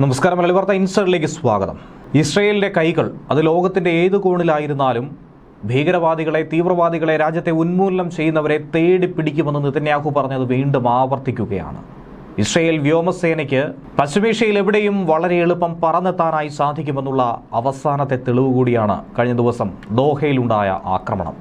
നമസ്കാരം മലയാളി ഇൻസ്റ്ററിലേക്ക് സ്വാഗതം. ഇസ്രയേലിന്റെ കൈകൾ അത് ലോകത്തിന്റെ ഏത് കോണിലായിരുന്നാലും ഭീകരവാദികളെ തീവ്രവാദികളെ രാജ്യത്തെ ഉന്മൂലനം ചെയ്യുന്നവരെ തേടി പിടിക്കുമെന്ന് നിതന്യാഹു പറഞ്ഞത് വീണ്ടും ആവർത്തിക്കുകയാണ്. ഇസ്രയേൽ വ്യോമസേനയ്ക്ക് പശ്ചിമേഷ്യയിൽ എവിടെയും വളരെ എളുപ്പം പറന്നെത്താനായി സാധിക്കുമെന്നുള്ള അവസാനത്തെ തെളിവ് കൂടിയാണ് കഴിഞ്ഞ ദിവസം ദോഹയിലുണ്ടായ ആക്രമണം.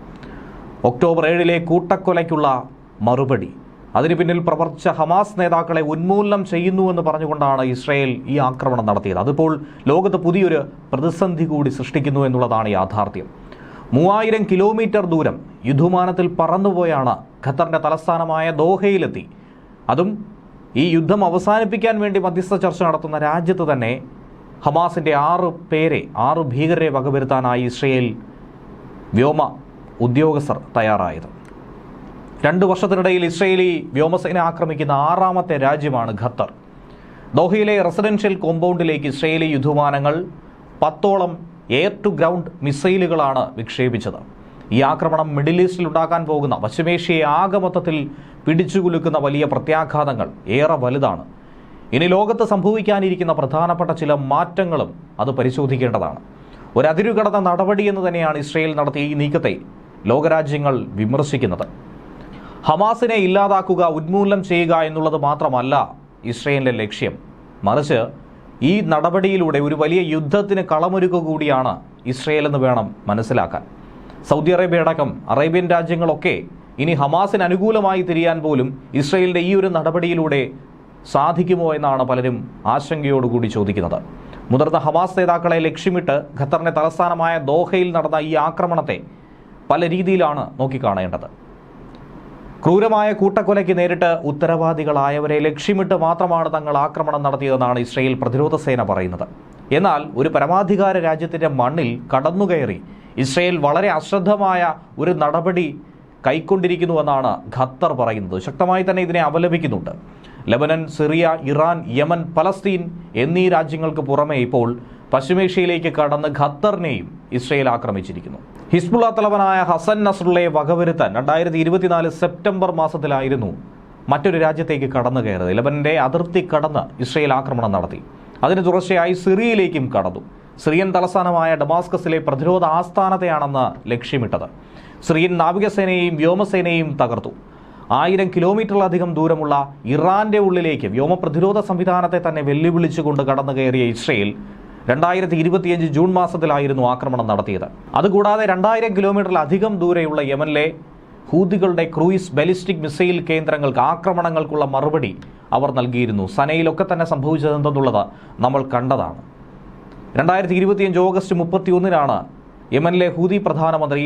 ഒക്ടോബർ ഏഴിലെ കൂട്ടക്കൊലയ്ക്കുള്ള മറുപടി. അതിന് പിന്നിൽ പ്രവർത്തിച്ച ഹമാസ് നേതാക്കളെ ഉന്മൂലനം ചെയ്യുന്നുവെന്ന് പറഞ്ഞുകൊണ്ടാണ് ഇസ്രായേൽ ഈ ആക്രമണം നടത്തിയത്. അതിപ്പോൾ ലോകത്ത് പുതിയൊരു പ്രതിസന്ധി കൂടി സൃഷ്ടിക്കുന്നു എന്നുള്ളതാണ് യാഥാർത്ഥ്യം. മൂവായിരം കിലോമീറ്റർ ദൂരം യുദ്ധമാനത്തിൽ പറന്നുപോയാണ് ഖത്തറിന്റെ തലസ്ഥാനമായ ദോഹയിലെത്തി. അതും ഈ യുദ്ധം അവസാനിപ്പിക്കാൻ വേണ്ടി മധ്യസ്ഥ ചർച്ച നടത്തുന്ന രാജ്യത്ത് തന്നെ ഹമാസിന്റെ ആറ് പേരെ ആറ് ഭീകരരെ വകവരുത്താനായി ഇസ്രയേൽ വ്യോമ ഉദ്യോഗസ്ഥർ തയ്യാറായത്. രണ്ട് വർഷത്തിനിടയിൽ ഇസ്രയേലി വ്യോമസേന ആക്രമിക്കുന്ന ആറാമത്തെ രാജ്യമാണ് ഖത്തർ. ദോഹയിലെ റെസിഡൻഷ്യൽ കോമ്പൗണ്ടിലേക്ക് ഇസ്രയേലി യുദ്ധവിമാനങ്ങൾ പത്തോളം എയർ ടു ഗ്രൗണ്ട് മിസൈലുകളാണ് വിക്ഷേപിച്ചത്. ഈ ആക്രമണം മിഡിൽ ഈസ്റ്റിൽ ഉണ്ടാക്കാൻ പോകുന്ന പശ്ചിമേഷ്യയെ ആകെ മൊത്തത്തിൽ പിടിച്ചുകുലുക്കുന്ന വലിയ പ്രത്യാഘാതങ്ങൾ ഏറെ വലുതാണ്. ഇനി ലോകത്ത് സംഭവിക്കാനിരിക്കുന്ന പ്രധാനപ്പെട്ട ചില മാറ്റങ്ങളും അത് പരിശോധിക്കേണ്ടതാണ്. ഒരു അതിരുകടന്ന നടപടി തന്നെയാണ് ഇസ്രയേൽ നടത്തിയ ഈ നീക്കത്തെ ലോകരാജ്യങ്ങൾ വിമർശിക്കുന്നത്. ഹമാസിനെ ഇല്ലാതാക്കുക ഉന്മൂലനം ചെയ്യുക എന്നുള്ളത് മാത്രമല്ല ഇസ്രയേലിന്റെ ലക്ഷ്യം. മറിച്ച് ഈ നടപടിയിലൂടെ ഒരു വലിയ യുദ്ധത്തിന് കളമൊരുക്കുക കൂടിയാണ് ഇസ്രയേൽ എന്ന് വേണം മനസ്സിലാക്കാൻ. സൗദി അറേബ്യ അടക്കം അറേബ്യൻ രാജ്യങ്ങളൊക്കെ ഇനി ഹമാസിന് അനുകൂലമായി തിരിയാൻ പോലും ഇസ്രയേലിന്റെ ഈ ഒരു നടപടിയിലൂടെ സാധിക്കുമോ എന്നാണ് പലരും ആശങ്കയോടുകൂടി ചോദിക്കുന്നത്. മുതിർന്ന ഹമാസ് നേതാക്കളെ ലക്ഷ്യമിട്ട് ഖത്തറിന്റെ തലസ്ഥാനമായ ദോഹയിൽ നടന്ന ഈ ആക്രമണത്തെ പല രീതിയിലാണ് നോക്കിക്കാണേണ്ടത്. ക്രൂരമായ കൂട്ടക്കൊലയ്ക്ക് നേരിട്ട് ഉത്തരവാദികളായവരെ ലക്ഷ്യമിട്ട് മാത്രമാണ് തങ്ങൾ ആക്രമണം നടത്തിയതെന്നാണ് ഇസ്രയേൽ പ്രതിരോധ സേന പറയുന്നത്. എന്നാൽ ഒരു പരമാധികാര രാജ്യത്തിന്റെ മണ്ണിൽ കടന്നുകയറി ഇസ്രയേൽ വളരെ അശ്രദ്ധമായ ഒരു നടപടി കൈക്കൊണ്ടിരിക്കുന്നുവെന്നാണ് ഖത്തർ പറയുന്നത്. ശക്തമായി തന്നെ ഇതിനെ അപലപിക്കുന്നുണ്ട് Lebanon Syria Iran Yemen Palestine എന്നീ രാജ്യങ്ങൾക്ക് പുറമെ ഇപ്പോൾ പശ്ചിമേഷ്യയിലേക്ക് കടന്ന് ഖത്തറിനെയും ഇസ്രയേൽ ആക്രമിച്ചിരിക്കുന്നു. ഹിസ്ബുള്ള തലവനായ ഹസൻ നസ്രുള്ളയെ വകവരുത്താൻ രണ്ടായിരത്തി ഇരുപത്തിനാല് സെപ്റ്റംബർ മാസത്തിലായിരുന്നു മറ്റൊരു രാജ്യത്തേക്ക് കടന്നു കയറിയത് ലബനന്റെ അതിർത്തി കടന്ന് ഇസ്രയേൽ ആക്രമണം നടത്തി. അതിന് തുടർച്ചയായി സിറിയയിലേക്കും കടന്നു. സിറിയൻ തലസ്ഥാനമായ ഡമാസ്കസിലെ പ്രതിരോധ ആസ്ഥാനത്തെയാണെന്ന് ലക്ഷ്യമിട്ടത്. സിറിയൻ നാവികസേനയെയും വ്യോമസേനയെയും തകർത്തു. ആയിരം കിലോമീറ്ററിലധികം ദൂരമുള്ള ഇറാന്റെ ഉള്ളിലേക്ക് വ്യോമ പ്രതിരോധ സംവിധാനത്തെ തന്നെ വെല്ലുവിളിച്ചുകൊണ്ട് കടന്നു കയറിയ ഇസ്രയേൽ രണ്ടായിരത്തി ഇരുപത്തിയഞ്ച് ജൂൺ മാസത്തിലായിരുന്നു ആക്രമണം നടത്തിയത്. അതുകൂടാതെ രണ്ടായിരം കിലോമീറ്ററിലധികം ദൂരെയുള്ള യമനിലെ ഹൂതികളുടെ ക്രൂയിസ് ബലിസ്റ്റിക് മിസൈൽ കേന്ദ്രങ്ങൾക്ക് ആക്രമണങ്ങൾക്കുള്ള മറുപടി അവർ നൽകിയിരുന്നു. സനയിലൊക്കെ തന്നെ സംഭവിച്ചതെന്തെന്നുള്ളത് നമ്മൾ കണ്ടതാണ്. രണ്ടായിരത്തി ഇരുപത്തിയഞ്ച് ഓഗസ്റ്റ് മുപ്പത്തിയൊന്നിനാണ് യമനിലെ ഹൂതി പ്രധാനമന്ത്രി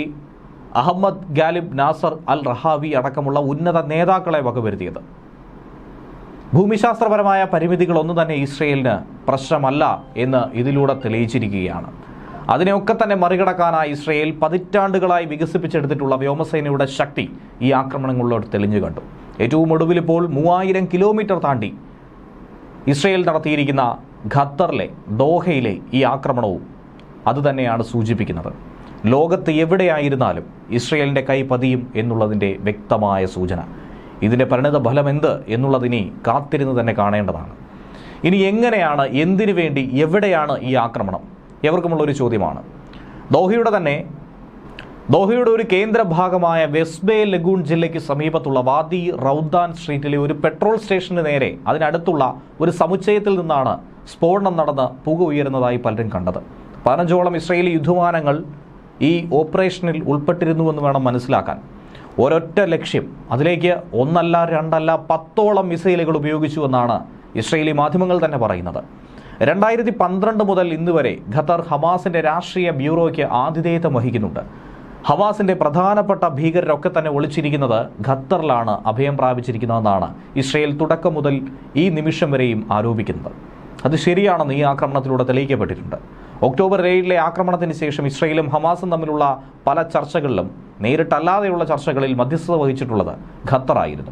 Ahmed Ghalib Nasser al Rahawi അടക്കമുള്ള ഉന്നത നേതാക്കളെ വകവരുത്തിയത്. ഭൂമിശാസ്ത്രപരമായ പരിമിതികളൊന്നും തന്നെ ഇസ്രയേലിന് പ്രശ്നമല്ല എന്ന് ഇതിലൂടെ തെളിയിച്ചിരിക്കുകയാണ്. അതിനെയൊക്കെ തന്നെ മറികടക്കാനായി ഇസ്രയേൽ പതിറ്റാണ്ടുകളായി വികസിപ്പിച്ചെടുത്തിട്ടുള്ള വ്യോമസേനയുടെ ശക്തി ഈ ആക്രമണങ്ങളിലോട്ട് തെളിഞ്ഞു കണ്ടു. ഏറ്റവും ഒടുവിൽ ഇപ്പോൾ മൂവായിരം കിലോമീറ്റർ താണ്ടി ഇസ്രയേൽ നടത്തിയിരിക്കുന്ന ഖത്തറിലെ ദോഹയിലെ ഈ ആക്രമണവും അതുതന്നെയാണ് സൂചിപ്പിക്കുന്നത്. ലോകത്ത് എവിടെയായിരുന്നാലും ഇസ്രയേലിന്റെ കൈ പതിയും എന്നുള്ളതിന്റെ വ്യക്തമായ സൂചന. ഇതിന്റെ പരിണിത ഫലം എന്ത് എന്നുള്ളതിനി കാത്തിരുന്ന് തന്നെ കാണേണ്ടതാണ്. ഇനി എങ്ങനെയാണ് എന്തിനു വേണ്ടി എവിടെയാണ് ഈ ആക്രമണം? എവർക്കുമുള്ളൊരു ചോദ്യമാണ്. ദോഹയുടെ തന്നെ ദോഹയുടെ ഒരു കേന്ദ്ര ഭാഗമായ വെസ്ബേ ലഗൂൺ ജില്ലയ്ക്ക് സമീപത്തുള്ള വാദി റൌദാൻ സ്ട്രീറ്റിലെ ഒരു പെട്രോൾ സ്റ്റേഷന് നേരെ അതിനടുത്തുള്ള ഒരു സമുച്ചയത്തിൽ നിന്നാണ് സ്ഫോടനം നടന്ന് പുക ഉയരുന്നതായി പലരും കണ്ടത്. പതിനഞ്ചോളം ഇസ്രയേലി യുദ്ധമാനങ്ങൾ ഈ ഓപ്പറേഷനിൽ ഉൾപ്പെട്ടിരുന്നുവെന്ന് വേണം മനസ്സിലാക്കാൻ. ഒരൊറ്റ ലക്ഷ്യം. അതിലേക്ക് ഒന്നല്ല രണ്ടല്ല പത്തോളം മിസൈലുകൾ ഉപയോഗിച്ചു എന്നാണ് ഇസ്രയേലി മാധ്യമങ്ങൾ തന്നെ പറയുന്നത്. രണ്ടായിരത്തി പന്ത്രണ്ട് മുതൽ ഇന്ന് വരെ ഖത്തർ ഹമാസിന്റെ രാഷ്ട്രീയ ബ്യൂറോയ്ക്ക് ആതിഥേയത്വം വഹിക്കുന്നുണ്ട്. ഹവാസിന്റെ പ്രധാനപ്പെട്ട ഭീകരരൊക്കെ തന്നെ ഒളിച്ചിരിക്കുന്നത് ഖത്തറിലാണ് അഭയം പ്രാപിച്ചിരിക്കുന്നതെന്നാണ് ഇസ്രയേൽ തുടക്കം മുതൽ ഈ നിമിഷം വരെയും ആരോപിക്കുന്നത്. അത് ശരിയാണെന്ന് ഈ ആക്രമണത്തിലൂടെ തെളിയിക്കപ്പെട്ടിട്ടുണ്ട്. ഒക്ടോബർ ഏഴിലെ ആക്രമണത്തിന് ശേഷം ഇസ്രയേലും ഹമാസും തമ്മിലുള്ള പല ചർച്ചകളിലും നേരിട്ടല്ലാതെയുള്ള ചർച്ചകളിൽ മധ്യസ്ഥത വഹിച്ചിട്ടുള്ളത് ഖത്തറായിരുന്നു.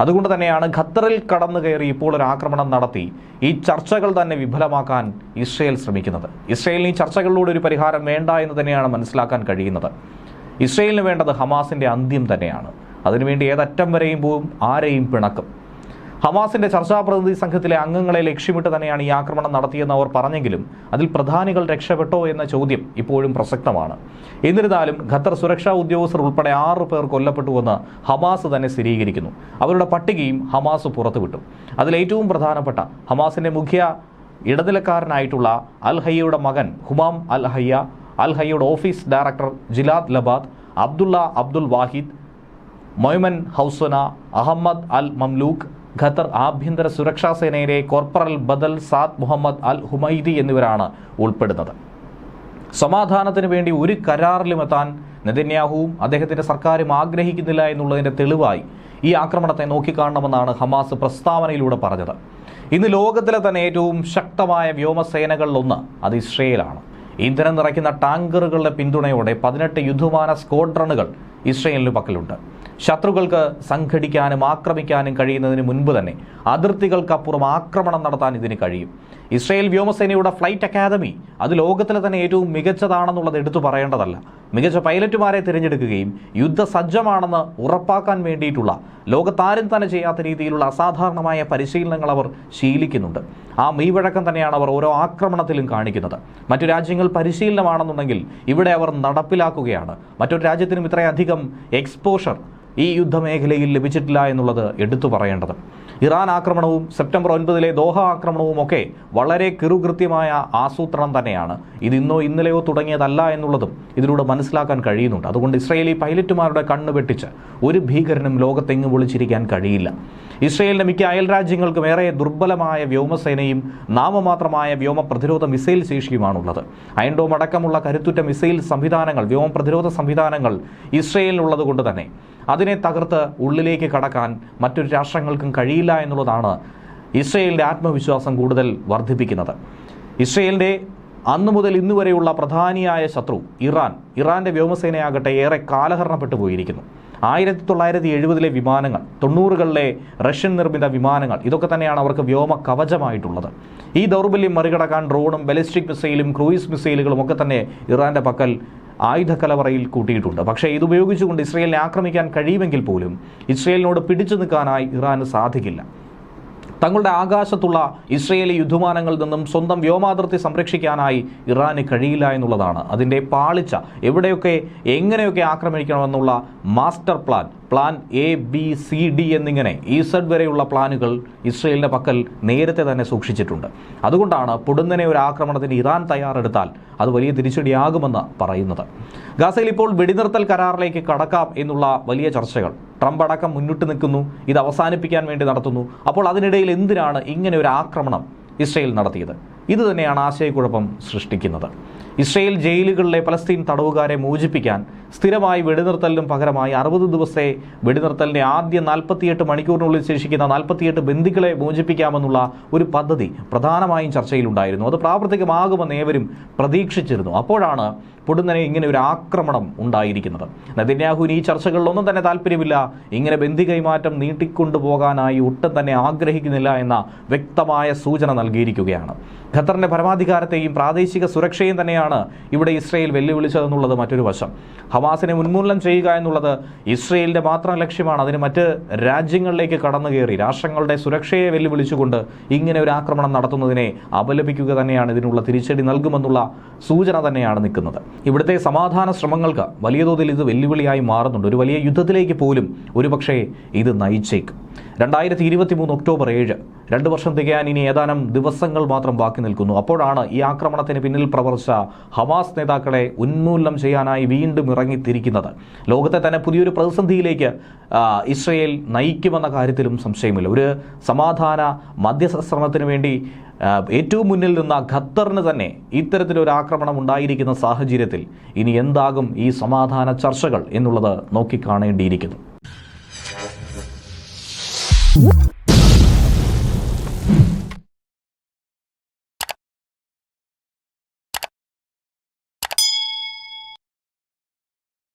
അതുകൊണ്ട് തന്നെയാണ് ഖത്തറിൽ കടന്നു കയറി ഇപ്പോൾ ഒരു ആക്രമണം നടത്തി ഈ ചർച്ചകൾ തന്നെ വിഫലമാക്കാൻ ഇസ്രയേൽ ശ്രമിക്കുന്നത്. ഇസ്രയേലിന് ഈ ചർച്ചകളിലൂടെ ഒരു പരിഹാരം വേണ്ട എന്ന് തന്നെയാണ് മനസ്സിലാക്കാൻ കഴിയുന്നത്. ഇസ്രയേലിന് വേണ്ടത് ഹമാസിന്റെ അന്ത്യം തന്നെയാണ്. അതിനുവേണ്ടി ഏതറ്റം വരെയും പോവും ആരെയും പിണക്കും. ഹമാസിന്റെ ചർച്ചാ പ്രതിനിധി സംഘത്തിലെ അംഗങ്ങളെ ലക്ഷ്യമിട്ട് തന്നെയാണ് ഈ ആക്രമണം നടത്തിയെന്ന് അവർ പറഞ്ഞെങ്കിലും അതിൽ പ്രധാനികൾ രക്ഷപ്പെട്ടോ എന്ന ചോദ്യം ഇപ്പോഴും പ്രസക്തമാണ്. എന്നിരുന്നാലും ഖത്തർ സുരക്ഷാ ഉദ്യോഗസ്ഥർ ഉൾപ്പെടെ ആറ് പേർ കൊല്ലപ്പെട്ടുവെന്ന് ഹമാസ് തന്നെ സ്ഥിരീകരിക്കുന്നു. അവരുടെ പട്ടികയും ഹമാസ് പുറത്തുവിട്ടു. അതിലേറ്റവും പ്രധാനപ്പെട്ട ഹമാസിന്റെ മുഖ്യ ഇടനിലക്കാരനായിട്ടുള്ള അൽ ഹയ്യയുടെ മകൻ Humam al Hayya al ഹയ്യയുടെ office director Jilad Labad Abdullah Abdul Wahid Moymen Hausana Ahmed al Mamluk Qatar ആഭ്യന്തര സുരക്ഷാ സേനയിലെ കോർപ്പറൽ ബദൽ സാദ് മുഹമ്മദ് അൽ ഹുമൈദി എന്നിവരാണ് ഉൾപ്പെടുന്നത്. സമാധാനത്തിന് വേണ്ടി ഒരു കരാറിലും എത്താൻ നെതന്യാഹുവും അദ്ദേഹത്തിന്റെ സർക്കാരും ആഗ്രഹിക്കുന്നില്ല എന്നുള്ളതിന്റെ തെളിവായി ഈ ആക്രമണത്തെ നോക്കിക്കാണണമെന്നാണ് ഹമാസ് പ്രസ്താവനയിലൂടെ പറഞ്ഞത്. ഇന്ന് ലോകത്തിലെ തന്നെ ഏറ്റവും ശക്തമായ വ്യോമസേനകളിലൊന്ന് അത് ഇസ്രയേലാണ്. ഇന്ധനം നിറയ്ക്കുന്ന ടാങ്കറുകളുടെ പിന്തുണയോടെ പതിനെട്ട് യുദ്ധമാന സ്ക്വാഡ്രണുകൾ ഇസ്രയേലിന് പക്കലുണ്ട്. ശത്രുക്കൾക്ക് സംഘടിക്കാനും ആക്രമിക്കാനും കഴിയുന്നതിന് മുൻപ് തന്നെ അതിർത്തികൾക്കപ്പുറം ആക്രമണം നടത്താൻ ഇതിന് കഴിയും. ഇസ്രയേൽ വ്യോമസേനയുടെ ഫ്ലൈറ്റ് അക്കാദമി അത് ലോകത്തിലെ തന്നെ ഏറ്റവും മികച്ചതാണെന്നുള്ളത് എടുത്തു പറയേണ്ടതല്ല. മികച്ച പൈലറ്റുമാരെ തിരഞ്ഞെടുക്കുകയും യുദ്ധസജ്ജമാണെന്ന് ഉറപ്പാക്കാൻ വേണ്ടിയിട്ടുള്ള ലോകത്താരും തന്നെ ചെയ്യാത്ത രീതിയിലുള്ള അസാധാരണമായ പരിശീലനങ്ങൾ അവർ ശീലിക്കുന്നുണ്ട്. ആ മെയ്വഴക്കം തന്നെയാണ് അവർ ഓരോ ആക്രമണത്തിലും കാണിക്കുന്നത്. മറ്റു രാജ്യങ്ങൾ പരിശീലനമാണെന്നുണ്ടെങ്കിൽ ഇവിടെ അവർ നടപ്പിലാക്കുകയാണ്. മറ്റൊരു രാജ്യത്തിനും ഇത്രയധികം എക്സ്പോഷർ ഈ യുദ്ധമേഖലയിൽ ലഭിച്ചിട്ടില്ല എന്നുള്ളത് എടുത്തു പറയേണ്ടത്. ഇറാൻ ആക്രമണവും സെപ്റ്റംബർ ഒൻപതിലെ ദോഹ ആക്രമണവും ഒക്കെ വളരെ കിറുകൃത്യമായ ആസൂത്രണം തന്നെയാണ്. ഇതിന്നോ ഇന്നോ ഇന്നലെയോ തുടങ്ങിയതല്ല എന്നുള്ളതും ഇതിലൂടെ മനസ്സിലാക്കാൻ കഴിയുന്നുണ്ട്. അതുകൊണ്ട് ഇസ്രയേലി പൈലറ്റുമാരുടെ കണ്ണ് വെട്ടിച്ച് ഒരു ഭീകരനും ലോകത്തെങ്ങും വിളിച്ചിരിക്കാൻ കഴിയില്ല. ഇസ്രയേലിന്റെ മിക്ക അയൽ രാജ്യങ്ങൾക്കും ഏറെ ദുർബലമായ വ്യോമസേനയും നാമമാത്രമായ വ്യോമ പ്രതിരോധ മിസൈൽ ശേഷിയുമാണുള്ളത്. അയൻഡോം അടക്കമുള്ള കരുത്തുറ്റ മിസൈൽ സംവിധാനങ്ങൾ വ്യോമ പ്രതിരോധ സംവിധാനങ്ങൾ ഇസ്രയേലിനുള്ളത് കൊണ്ട് തന്നെ അതിനെ തകർത്ത് ഉള്ളിലേക്ക് കടക്കാൻ മറ്റൊരു രാഷ്ട്രങ്ങൾക്കും കഴിയില്ല എന്നുള്ളതാണ് ഇസ്രയേലിന്റെ ആത്മവിശ്വാസം കൂടുതൽ വർദ്ധിപ്പിക്കുന്നത്. ഇസ്രയേലിന്റെ അന്നു മുതൽ ഇന്ന് വരെയുള്ള പ്രധാനിയായ ശത്രു ഇറാൻ. ഇറാന്റെ വ്യോമസേനയാകട്ടെ ഏറെ കാലഹരണപ്പെട്ടു പോയിരിക്കുന്നു. ആയിരത്തി തൊള്ളായിരത്തി എഴുപതിലെ വിമാനങ്ങൾ തൊണ്ണൂറുകളിലെ റഷ്യൻ നിർമ്മിത വിമാനങ്ങൾ ഇതൊക്കെ തന്നെയാണ് അവർക്ക് വ്യോമ കവചമായിട്ടുള്ളത് ഈ ദൗർബല്യം മറികടക്കാൻ ഡ്രോണും ബലിസ്റ്റിക് മിസൈലും ക്രൂയിസ് മിസൈലുകളും ഒക്കെ തന്നെ ഇറാന്റെ പക്കൽ ആയുധക്കലവറയിൽ കൂട്ടിയിട്ടുണ്ട്. പക്ഷേ ഇതുപയോഗിച്ചുകൊണ്ട് ഇസ്രയേലിനെ ആക്രമിക്കാൻ കഴിയുമെങ്കിൽ പോലും ഇസ്രയേലിനോട് പിടിച്ചു നിൽക്കാനായി ഇറാന് സാധിക്കില്ല. തങ്ങളുടെ ആകാശത്തുള്ള ഇസ്രയേലി യുദ്ധമാനങ്ങളിൽ നിന്നും സ്വന്തം വ്യോമാതിർത്തി സംരക്ഷിക്കാനായി ഇറാന് കഴിയില്ല എന്നുള്ളതാണ്. അതിന്റെ പാളിച്ച എവിടെയൊക്കെ എങ്ങനെയൊക്കെ ആക്രമിക്കണമെന്നുള്ള master plan plan A B C D എന്നിങ്ങനെ ഈ സെഡ് വരെയുള്ള പ്ലാനുകൾ ഇസ്രയേലിന്റെ പക്കൽ നേരത്തെ തന്നെ സൂക്ഷിച്ചിട്ടുണ്ട്. അതുകൊണ്ടാണ് പൊടുന്നനെ ഒരു ആക്രമണത്തിന് ഇറാൻ തയ്യാറെടുത്താൽ അത് വലിയ തിരിച്ചടിയാകുമെന്ന് പറയുന്നത്. ഗാസയിൽ ഇപ്പോൾ വെടിനിർത്തൽ കരാറിലേക്ക് കടക്കാം എന്നുള്ള വലിയ ചർച്ചകൾ. ട്രംപ് അടക്കം മുന്നിട്ട് നിൽക്കുന്നു ഇത് അവസാനിപ്പിക്കാൻ വേണ്ടി നടത്തുന്നു. അപ്പോൾ അതിനിടയിൽ എന്തിനാണ് ഇങ്ങനെ ഒരു ആക്രമണം ഇസ്രയേൽ നടത്തിയത്? ഇത് തന്നെയാണ് ആശയക്കുഴപ്പം സൃഷ്ടിക്കുന്നത്. ഇസ്രയേൽ ജയിലുകളിലെ പലസ്തീൻ തടവുകാരെ മോചിപ്പിക്കാൻ സ്ഥിരമായി വെടിനിർത്തലിനും പകരമായി അറുപത് ദിവസത്തെ വെടിനിർത്തലിനെ ആദ്യ നാൽപ്പത്തിയെട്ട് മണിക്കൂറിനുള്ളിൽ ശേഷിക്കുന്ന നാൽപ്പത്തിയെട്ട് ബന്ദികളെ മോചിപ്പിക്കാമെന്നുള്ള ഒരു പദ്ധതി പ്രധാനമായും ചർച്ചയിലുണ്ടായിരുന്നു. അത് പ്രാവർത്തികമാകുമെന്ന് ഏവരും പ്രതീക്ഷിച്ചിരുന്നു. അപ്പോഴാണ് പൊടുന്നനെ ഇങ്ങനെ ഒരു ആക്രമണം ഉണ്ടായിരിക്കുന്നത്. നദിന്യാഹുവിന് ഈ ചർച്ചകളിലൊന്നും തന്നെ താല്പര്യമില്ല. ഇങ്ങനെ ബന്ധി കൈമാറ്റം നീട്ടിക്കൊണ്ടുപോകാനായി ഒട്ടും തന്നെ ആഗ്രഹിക്കുന്നില്ല എന്ന വ്യക്തമായ സൂചന നൽകിയിരിക്കുകയാണ്. ഖത്തറിന്റെ പരമാധികാരത്തെയും പ്രാദേശിക സുരക്ഷയും തന്നെയാണ് ഇവിടെ ഇസ്രയേൽ വെല്ലുവിളിച്ചതെന്നുള്ളത് മറ്റൊരു വശം. ഹമാസിനെ ഉന്മൂലനം ചെയ്യുക എന്നുള്ളത് ഇസ്രയേലിന്റെ മാത്രം ലക്ഷ്യമാണ്. അതിന് മറ്റ് രാജ്യങ്ങളിലേക്ക് കടന്നു കയറി രാഷ്ട്രങ്ങളുടെ സുരക്ഷയെ വെല്ലുവിളിച്ചുകൊണ്ട് ഇങ്ങനെ ഒരു ആക്രമണം നടത്തുന്നതിനെ അപലപിക്കുക തന്നെയാണ് ഇതിനുള്ള തിരിച്ചടി നൽകുമെന്നുള്ള സൂചന തന്നെയാണ് നിൽക്കുന്നത്. ഇവിടുത്തെ സമാധാന ശ്രമങ്ങൾക്ക് വലിയ തോതിൽ ഇത് വെല്ലുവിളിയായി മാറുന്നുണ്ട്. ഒരു വലിയ യുദ്ധത്തിലേക്ക് പോലും ഒരുപക്ഷേ ഇത് നയിച്ചേക്കും. രണ്ടായിരത്തി ഇരുപത്തി മൂന്ന് ഒക്ടോബർ ഏഴ്. രണ്ട് വർഷം തികയാൻ ഇനി ഏതാനും ദിവസങ്ങൾ മാത്രം ബാക്കി നിൽക്കുന്നു. അപ്പോഴാണ് ഈ ആക്രമണത്തിന് പിന്നിൽ പ്രവർത്തിച്ച ഹമാസ് നേതാക്കളെ ഉന്മൂലനം ചെയ്യാനായി വീണ്ടും ഇറങ്ങിത്തിരിക്കുന്നത്. ലോകത്തെ തന്നെ പുതിയൊരു പ്രതിസന്ധിയിലേക്ക് ഇസ്രയേൽ നയിക്കുമെന്ന കാര്യത്തിലും സംശയമില്ല. ഒരു സമാധാന മധ്യസ്ഥ ശ്രമത്തിന് വേണ്ടി ഏറ്റവും മുന്നിൽ നിന്ന ഖത്തറിന് തന്നെ ഇത്തരത്തിലൊരു ആക്രമണം ഉണ്ടായിരിക്കുന്ന സാഹചര്യത്തിൽ ഇനി എന്താകും ഈ സമാധാന ചർച്ചകൾ എന്നുള്ളത് നോക്കിക്കാണേണ്ടിയിരിക്കുന്നു. Whoop.